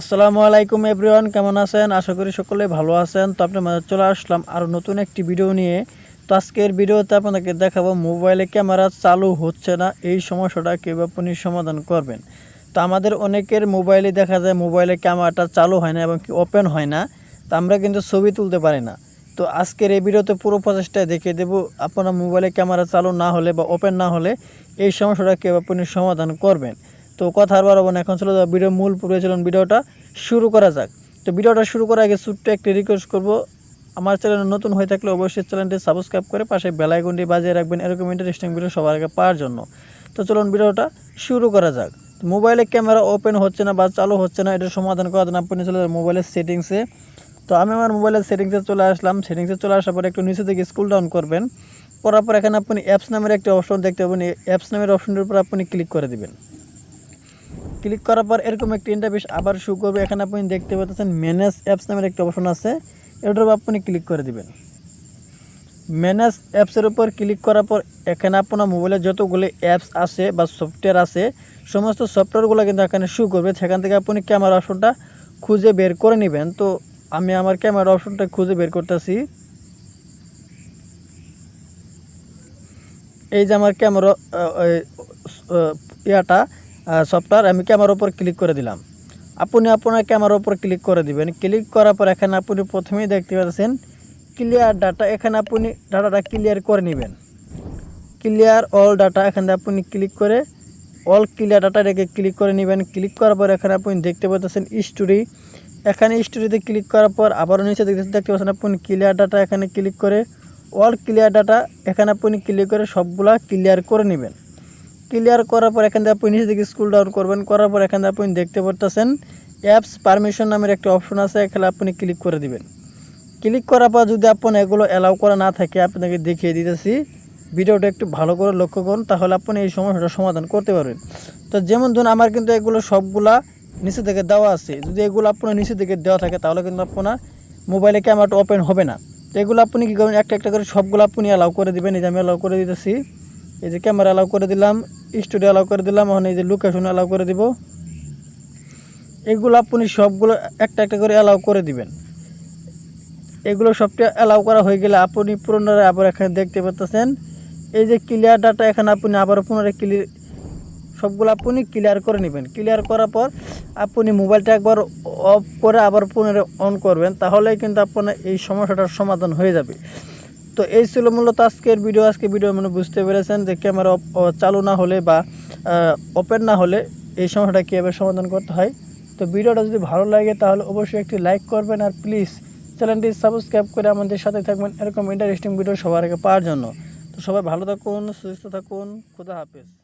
আসসালামু আলাইকুম এভরিওয়ান, কেমন আছেন? আশা করি সকলে ভালো আছেন। তো আপনার মাঝে চলে আসলাম আরও নতুন একটি ভিডিও নিয়ে। তো আজকের ভিডিওতে আপনাকে দেখাবো, মোবাইলে ক্যামেরা চালু হচ্ছে না, এই সমস্যাটা কীভাবে আপনি সমাধান করবেন? তো আমাদের অনেকের মোবাইলে দেখা যায়, মোবাইলে ক্যামেরাটা চালু হয় না এবং কি ওপেন হয় না। তো আমরা কিন্তু ছবি তুলতে পারি না। তো আজকের এই ভিডিওতে পুরো প্রচেষ্টায় দেখিয়ে দেবো, আপনার মোবাইলে ক্যামেরা চালু না হলে বা ওপেন না হলে এই সমস্যাটা কীভাবে আপনি সমাধান করবেন? তো কথা আর বাড়াবো না। এখন চলে যাব ভিডিও মূল পূর্বে চলুন ভিডিওটা শুরু করা যাক। তো ভিডিওটা শুরু করার আগে ছোট্ট একটি রিকোয়েস্ট করব। আমার চ্যানেল নতুন হয়ে থাকলে অবশ্যই চ্যানেলটি সাবস্ক্রাইব করে পাশে বেলাইকনটি বাজিয়ে রাখবেন, এরকম ইন্টারেস্টিং ভিডিও সবার আগে পাওয়ার জন্য। তো চলুন ভিডিওটা শুরু করা যাক। তো মোবাইলে ক্যামেরা ওপেন হচ্ছে না বা চালু হচ্ছে না এটার সমাধান করার জন্য আপনি চলে যাবেন মোবাইলের সেটিংসে তো আমি আমার মোবাইলের সেটিংসে চলে আসলাম। সেটিংসে চলে আসার পরে একটু নিচে থেকে স্কুল ডাউন করবেন। করার পর এখানে আপনি অ্যাপস নামের একটি অপশন দেখতে পাবেন। এই অ্যাপস নামের অপশনটির উপর আপনি ক্লিক করে দিবেন। ক্লিক করার পর এরকম একটি ইন্টারফেস আবার শুরু করবে। এখানে আপনি দেখতে পাচ্ছেন ম্যানেজ অ্যাপস নামের একটি অপশন আছে। এটার আপনি ক্লিক করে দিবেন। ম্যানেজ অ্যাপসের উপর ক্লিক করার পর এখানে আপনার মোবাইলে যতগুলো অ্যাপস আছে বা সফটওয়্যার আছে, সমস্ত সফটওয়্যারগুলো কিন্তু এখানে শুরু করবে। সেখান থেকে আপনি ক্যামেরা অপশনটা খুঁজে বের করে নেবেন। তো আমি আমার ক্যামেরা অপশনটা খুঁজে বের করতেছি। এই যে আমার ক্যামেরা ইয়াটা সফটওয়্যার আমি ক্যামেরার উপর ক্লিক করে দিলাম। আপনি আপনার ক্যামেরার উপর ক্লিক করে দিবেন। ক্লিক করার পর এখানে আপনি প্রথমেই দেখতে পাচ্ছেন ক্লিয়ার ডাটা এখানে আপনি ডাটাটা ক্লিয়ার করে নেবেন। ক্লিয়ার অল ডাটা এখানে আপনি ক্লিক করে অল ক্লিয়ার ডাটা রেখে ক্লিক করে নেবেন। ক্লিক করার পর এখানে আপনি দেখতে পাচ্ছেন স্টোরি এখানে স্টোরিতে ক্লিক করার পর আবারও নিচে দেখতে দেখতে পাচ্ছেন আপনি ক্লিয়ার ডাটা এখানে ক্লিক করে অল ক্লিয়ার ডাটা এখানে আপনি ক্লিক করে সবগুলা ক্লিয়ার করে নেবেন। ক্লিয়ার করার পর এখান থেকে আপনি নিচে দিকে স্কুল ডাউন করবেন, করার পর এখান থেকে আপনি দেখতে পারতেছেন অ্যাপস পারমিশন নামের একটা অপশন আছে, এখানে আপনি ক্লিক করে দিবেন। ক্লিক করার পর যদি আপনার এগুলো অ্যালাউ করা না থাকে, আপনাকে দেখিয়ে দিতেছি। ভিডিওটা একটু ভালো করে লক্ষ্য করুন, তাহলে আপনি এই সমস্যাটার সমাধান করতে পারবেন। তো যেমন ধরুন আমার কিন্তু এগুলো সবগুলা নিচে থেকে দেওয়া আছে। যদি এগুলো আপনার নিচে থেকে দেওয়া থাকে, তাহলে কিন্তু আপনার মোবাইলে ক্যামেরাটা ওপেন হবে না। তো এগুলো আপনি কী করবেন? একটা একটা করে সবগুলো আপনি অ্যালাউ করে দিবেন। এই যে আমি অ্যালাউ করে দিতেছি। এই যে ক্যামেরা অ্যালাউ করে দিলাম। স্টুডিও অ্যালাউ করে দিলাম, এখন এই যে লোকেশন অ্যালাউ করে দিব। এগুলো আপনি সবগুলো একটা একটা করে অ্যালাউ করে দিবেন। এগুলো সবটা অ্যালাউ করা হয়ে গেলে আপনি পুনরায় আবার এখানে দেখতে পাচ্ছেন এই যে ক্লিয়ার ডাটা এখানে আপনি আবার পুনরায় ক্লিয়ার সবগুলো আপনি ক্লিয়ার করে নেবেন। ক্লিয়ার করার পর আপনি মোবাইলটা একবার অফ করে আবার পুনরায় অন করবেন তাহলে কিন্তু আপনার এই সমস্যাটার সমাধান হয়ে যাবে। তো এই ছিল মূলত আজকের ভিডিও আজকে ভিডিও মানে বুঝতে পেরেছেন যে ক্যামেরা চালু না হলে বা ওপেন না হলে এই সমস্যাটা কীভাবে সমাধান করতে হয়। তো ভিডিওটা যদি ভালো লাগে তাহলে অবশ্যই একটি লাইক করবেন আর প্লিজ চ্যানেলটি সাবস্ক্রাইব করে আমাদের সাথে থাকবেন এরকম ইন্টারেস্টিং ভিডিও সবার আগে পাওয়ার জন্য। তো সবাই ভালো থাকুন, সুস্থ থাকুন, খুদা হাফেজ।